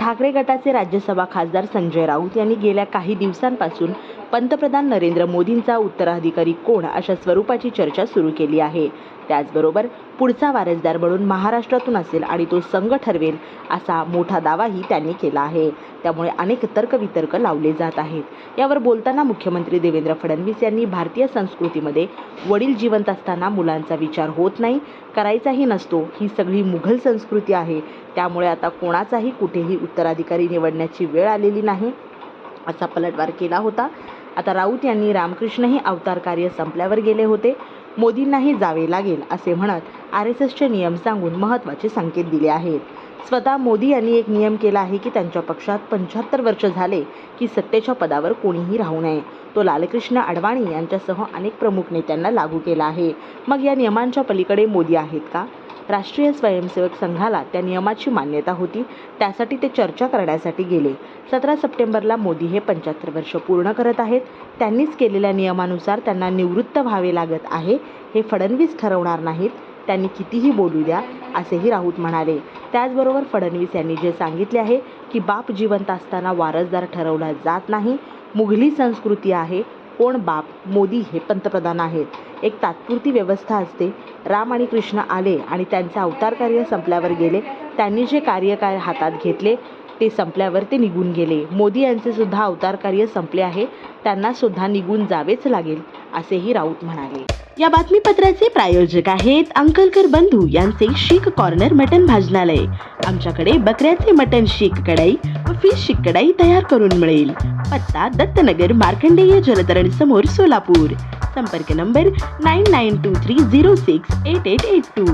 ठाकरे गटाचे राज्यसभा खासदार संजय राऊत यांनी गेल्या काही दिवसांपासून पंतप्रधान नरेंद्र मोदींचा उत्तराधिकारी कोण अशा स्वरूपाची चर्चा सुरू केली आहे. त्याचबरोबर पुढचा वारसदार म्हणून महाराष्ट्रातून असेल आणि तो संघ ठरवेल असा मोठा दावाही त्यांनी केला आहे. त्यामुळे अनेक तर्कवितर्क लावले जात आहेत. यावर बोलताना मुख्यमंत्री देवेंद्र फडणवीस यांनी भारतीय संस्कृतीमध्ये वडील जिवंत असताना मुलांचा विचार होत नाही करायचाही नसतो ही सगळी मुघल संस्कृती आहे. त्यामुळे आता कोणाचाही कुठेही उत्तराधिकारी निवडण्याची वेळ आलेली नाही असा पलटवार केला होता. आता राऊत यांनी रामकृष्णही अवतार कार्य संपल्यावर गेले होते. मोदींनाही जावे लागेल असे म्हणत आर एस एसचे नियम सांगून महत्त्वाचे संकेत दिले आहेत. स्वतः मोदी यांनी एक नियम केला आहे की त्यांच्या पक्षात पंच्याहत्तर वर्ष झाले की सत्तेच्या पदावर कोणीही राहू नये. तो लालकृष्ण अडवाणी यांच्यासह अनेक प्रमुख नेत्यांना लागू केला आहे. मग या नियमांच्या पलीकडे मोदी आहेत का? राष्ट्रीय स्वयंसेवक संघाला त्या नियमाची मान्यता होती. त्यासाठी ते चर्चा करण्यासाठी गेले. सतरा सप्टेंबरला मोदी हे पंच्याहत्तर वर्ष पूर्ण करत आहेत. त्यांनीच केलेल्या नियमानुसार त्यांना निवृत्त व्हावे लागत आहे. हे फडणवीस ठरवणार नाहीत. त्यांनी कितीही बोलू द्या असेही राऊत म्हणाले. त्याचबरोबर फडणवीस यांनी जे सांगितले आहे की बाप जिवंत असताना वारसदार ठरवला जात नाही. मुघली संस्कृती आहे. कोण बाप मोदी हे पंतप्रधान आहेत. एक तात्पुरती व्यवस्था असते. राम आणि कृष्ण आले आणि त्यांचे अवतार कार्य संपल्यावर गेले. त्यांनी जे कार्यकाळ हातात घेतले ते संपल्यावर ते निघून गेले. मोदी यांचे सुद्धा अवतार कार्य संपले आहे. त्यांना सुद्धा निघून जावेच लागेल असेही राऊत म्हणाले. या बातमीपत्राचे प्रायोजक आहेत अंकलकर बंधू यांचे शीख कॉर्नर मटन भाजनालय. आमच्याकडे बकऱ्याचे मटन शीख कढाई फिश शीख कढाई तयार करून मिळेल. पत्ता दत्तनगर मार्कंडेय जलतरण समोर सोलापूर. संपर्क number nine nine two three zero six eight eight eight two